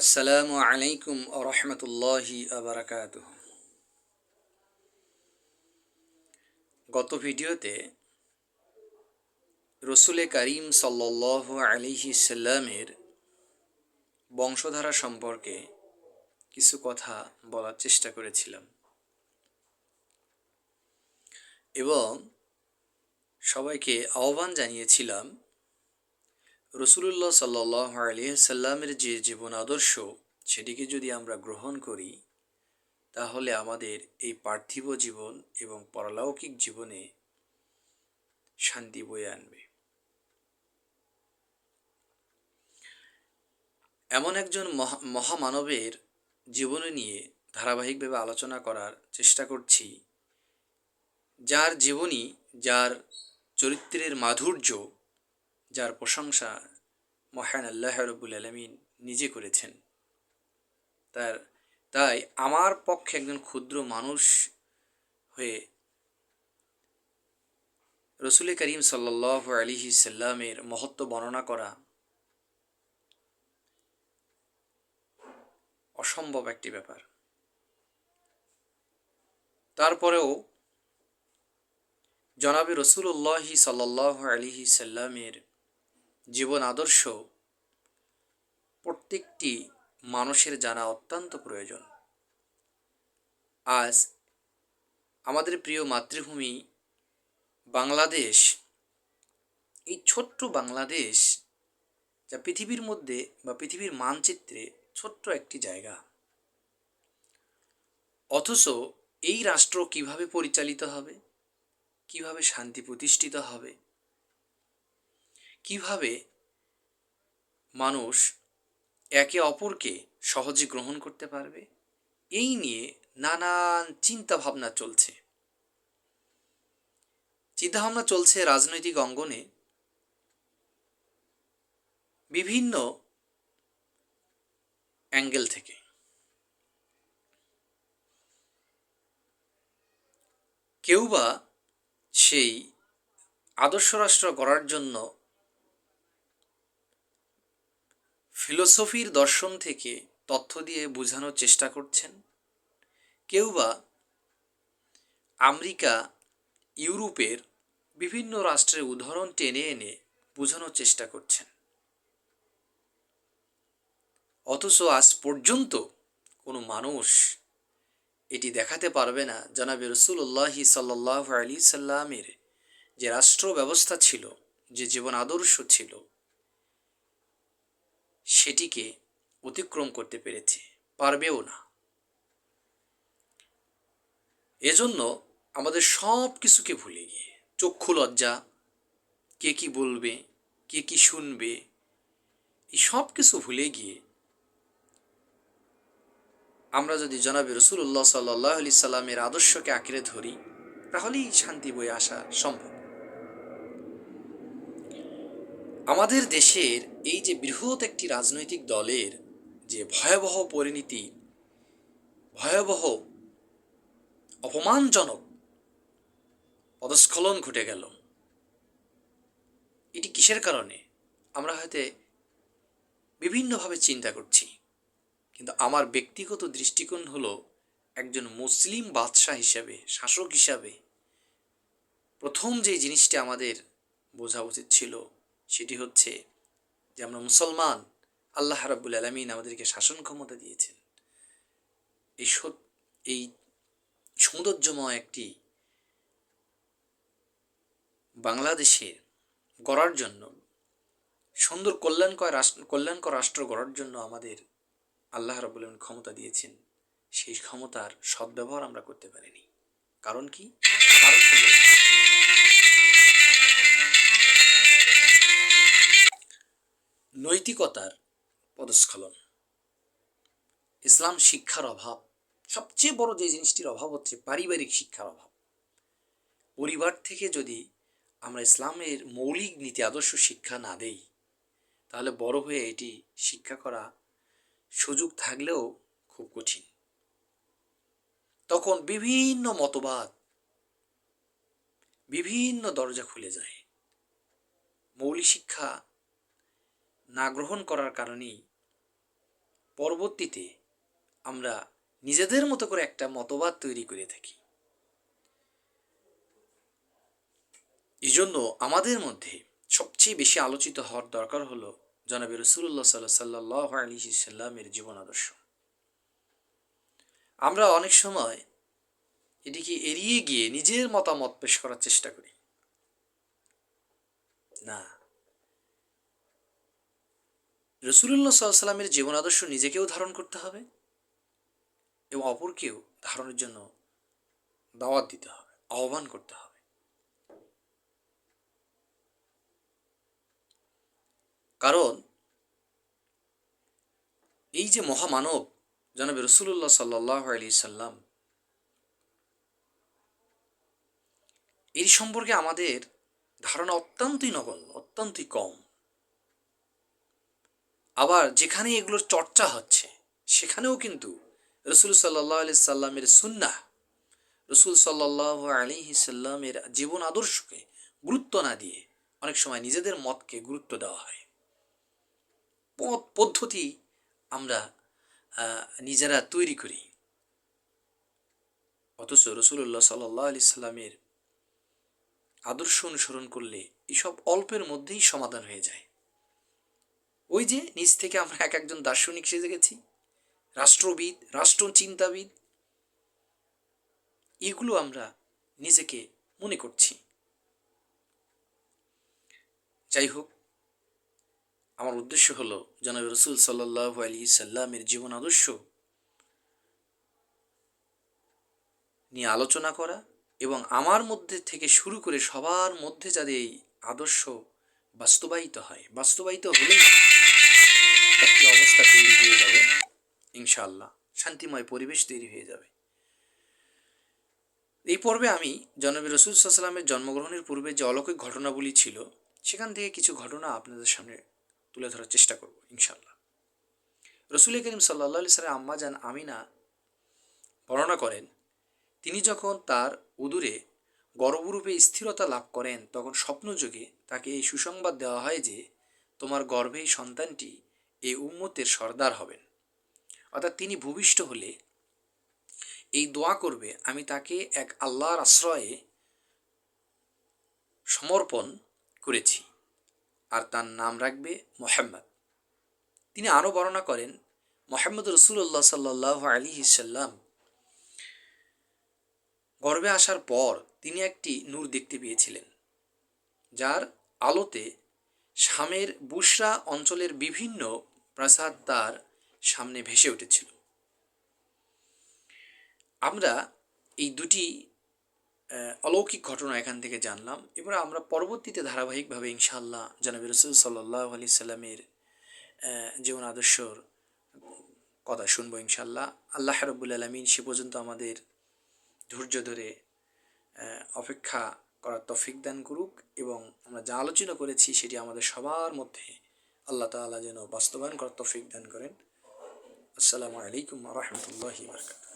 আসসালামু আলাইকুম রহমতুল্লাহি আবরাকাত গত ভিডিওতে রসুলে করিম সাল্লাহ আলিহি সাল্লামের বংশধারা সম্পর্কে কিছু কথা বলার চেষ্টা করেছিলাম। এবং সবাইকে আহ্বান জানিয়েছিলাম রসুলুল্লাহ সাল্লাহ আলিয়াল্লামের যে জীবন আদর্শ, সেটিকে যদি আমরা গ্রহণ করি, তাহলে আমাদের এই পার্থিব জীবন এবং পরলৌকিক জীবনে শান্তি বয়ে আনবে। এমন একজন মহামানবের জীবনে নিয়ে ধারাবাহিকভাবে আলোচনা করার চেষ্টা করছি, যার জীবনী, যার চরিত্রের মাধুর্য যার প্রশংসা মহান আল্লাহ রবুল আলমিন নিজে করেছেন। তার, তাই আমার পক্ষে একজন ক্ষুদ্র মানুষ হয়ে রসুল করিম সাল্লাহ আলিহি সাল্লামের মহত্ব বর্ণনা করা অসম্ভব একটি ব্যাপার। তারপরেও জনাবে রসুল্লাহি সাল্লাহ আলিহি সাল্লামের জীবন আদর্শ প্রত্যেকটি মানুষের জানা অত্যন্ত প্রয়োজন। আজ আমাদের প্রিয় মাতৃভূমি বাংলাদেশ, এই ছোট্ট বাংলাদেশ যা পৃথিবীর মধ্যে বা পৃথিবীর মানচিত্রে ছোট্ট একটি জায়গা। অথচ এই রাষ্ট্র কীভাবে পরিচালিত হবে, কীভাবে শান্তি প্রতিষ্ঠিত হবে কীভাবে মানুষ একে অপরকে সহজে গ্রহণ করতে পারবে? এই নিয়ে নানান চিন্তা ভাবনা চলছে। চিন্তাভাবনা চলছে রাজনৈতিক অঙ্গনে। বিভিন্ন অ্যাঙ্গেল থেকে। কেউ বা সেই আদর্শ রাষ্ট্র গড়ার জন্য ফিলোসফির দর্শন থেকে তথ্য দিয়ে বোঝানোর চেষ্টা করছেন। কেউ বা আমেরিকা, ইউরোপের বিভিন্ন রাষ্ট্রের উদাহরণ টেনে এনে বোঝানোর চেষ্টা করছেন। অথচ আজ পর্যন্ত কোনো মানুষ এটি দেখাতে পারবে না। জনাবে রসুল্লাহি সাল্লাহ আলি সাল্লামের যে রাষ্ট্র ব্যবস্থা ছিল, যে জীবন আদর্শ ছিল সেটিকে অতিক্রম করতে পেরেছে। পারবেও না। এজন্য আমাদের সব কিছুকে ভুলে গিয়ে চক্ষু লজ্জা, কে কি বলবে, কে কি শুনবে, এই সব কিছু ভুলে গিয়ে আমরা যদি জনাবে রসুল্লাহ সাল্লাহ আলি সাল্লামের আদর্শকে আঁকড়ে ধরি, তাহলেই শান্তি বয়ে আসা সম্ভব। আমাদের দেশের এই যে বৃহৎ একটি রাজনৈতিক দলের যে ভয়াবহ পরিণতি, ভয়াবহ অপমানজনক পদস্খলন ঘটে গেল। এটি কিসের কারণে? আমরা হয়তো বিভিন্নভাবে চিন্তা করছি, কিন্তু আমার ব্যক্তিগত দৃষ্টিকোণ হলো একজন মুসলিম বাদশাহ হিসাবে, শাসক হিসাবে প্রথম যে জিনিসটি আমাদের বোঝা উচিত ছিল সেটি হচ্ছে যে আমরা মুসলমান, আল্লাহ রাবুল আলমিন আমাদেরকে শাসন ক্ষমতা দিয়েছেন। এই এই সৌন্দর্যময় একটি বাংলাদেশের গড়ার জন্য, সুন্দর কল্যাণকর রাষ্ট্র কল্যাণকর রাষ্ট্র গড়ার জন্য আমাদের আল্লাহ রাবুল ক্ষমতা দিয়েছেন। সেই ক্ষমতার সদ্ব্যবহার আমরা করতে পারিনি। কারণ কি? কারণ হলো নৈতিকতার পদস্খলন। ইসলাম শিক্ষার অভাব, সবচেয়ে বড় যে জিনিসটির অভাব হচ্ছে পারিবারিক শিক্ষার অভাব। পরিবার থেকে যদি আমরা ইসলামের মৌলিক নীতি, আদর্শ শিক্ষা না দেই, তাহলে বড় হয়ে এটি শিক্ষা করা সুযোগ থাকলেও খুব কঠিন। তখন বিভিন্ন মতবাদ, বিভিন্ন দরজা খুলে যায়। মৌলিক শিক্ষা না গ্রহণ করার কারণেই পরবর্তীতে আমরা নিজেদের মতো করে একটা মতবাদ তৈরি করে থাকি। এই জন্য আমাদের মধ্যে সবচেয়ে বেশি আলোচিত হওয়ার দরকার হলো জনাবি রসুল্লাহ সাল্লাহ সাল্লাহ আলী সাল্লামের জীবন আদর্শ। আমরা অনেক সময় এটিকে এড়িয়ে গিয়ে নিজের মতামত পেশ করার চেষ্টা করি। না রসুল্লাহ সাল্লামের জীবন আদর্শ নিজেকেও ধারণ করতে হবে এবং অপরকেও ধারণের জন্য দাওয়াত দিতে হবে, আহ্বান করতে হবে। কারণ এই যে মহামানব জনাবে রসুল্লাহ সাল্লাহ আলী সাল্লাম, এর সম্পর্কে আমাদের ধারণা অত্যন্তই নগণ্য, অত্যন্তই কম। আবার যেখানে এগুলোর চর্চা হচ্ছে, সেখানেও কিন্তু রসুল সাল্লাহ আলি সাল্লামের সুন্না রসুল সাল্লাহ আলী সাল্লামের জীবন আদর্শকে গুরুত্ব না দিয়ে অনেক সময় নিজেদের মতকে গুরুত্ব দেওয়া হয়। পথ পদ্ধতি আমরা নিজেরা তৈরি করি। অথচ রসুল্লাহ সাল্লাহ আলি সাল্লামের আদর্শ অনুসরণ করলে এসব অল্পের মধ্যেই সমাধান হয়ে যায়। ওই যে নিজ থেকে আমরা এক একজন দার্শনিক সেজে গেছি রাষ্ট্রবিদ রাষ্ট্র চিন্তাবিদ এগুলো আমরা নিজেকে মনে করছি। যাই হোক, আমার উদ্দেশ্য হলো জনাব রসুল সাল্লাহ আলী সাল্লামের জীবন আদর্শ নিয়ে আলোচনা করা এবং আমার মধ্যে থেকে শুরু করে সবার মধ্যে যাতে এই আদর্শ বাস্তবায়িত হয়। বাস্তবায়িত হলেই একটি অবস্থা তৈরি হয়ে যাবে। ইনশাআল্লাহ। শান্তিময় পরিবেশ তৈরি হয়ে যাবে। এই পর্বে আমি জনবী রসুল সাল্লামের জন্মগ্রহণের পূর্বে যে অলৌকিক ঘটনাগুলি ছিল, সেখান থেকে কিছু ঘটনা আপনাদের সামনে তুলে ধরার চেষ্টা করব, ইনশাআল্লাহ। রসুল করিম সাল্লা সাল্লাম আম্মা যান আমিনা বর্ণনা করেন, তিনি যখন তার উদুরে গর্ভরূপে স্থিরতা লাভ করেন, তখন স্বপ্নযোগে তাকে এই সুসংবাদ দেওয়া হয় যে, তোমার গর্ভে সন্তানটি এই উম্মতের সর্দার হবেন। অর্থাৎ তিনি ভূমিষ্ঠ হলে এই দোয়া করবে, আমি তাকে এক আল্লাহর আশ্রয়ে সমর্পণ করেছি। আর তার নাম রাখবে মোহাম্মদ। তিনি আরও বর্ণনা করেন, মোহাম্মদ রসুল্লাহ সাল্লাহ আলী সাল্লাম গর্বে আসার পর তিনি একটি নূর দেখতে পেয়েছিলেন, যার আলোতে শামের বুসরা অঞ্চলের বিভিন্ন প্রাসাদ তার সামনে ভেসে উঠেছিল। আমরা এই দুটি অলৌকিক ঘটনা এখান থেকে জানলাম। এবার আমরা পরবর্তীতে ধারাবাহিকভাবে ইনশাআল্লাহ জানাবি রসুল সাল্লাহ আলি সাল্লামের জীবন আদর্শর কথা শুনব ইনশাল্লাহ আল্লাহ রব্বুল আলমিন সে পর্যন্ত আমাদের ধৈর্য ধরে অপেক্ষা করার তফিক দান করুক এবং আমরা যা আলোচনা করেছি সেটি আমাদের সবার মধ্যে আল্লাহ তালা যেন বাস্তবায়ন করার তফিক দান করেন। আসসালামু আলাইকুম রহমতুল্লাহি বরকাত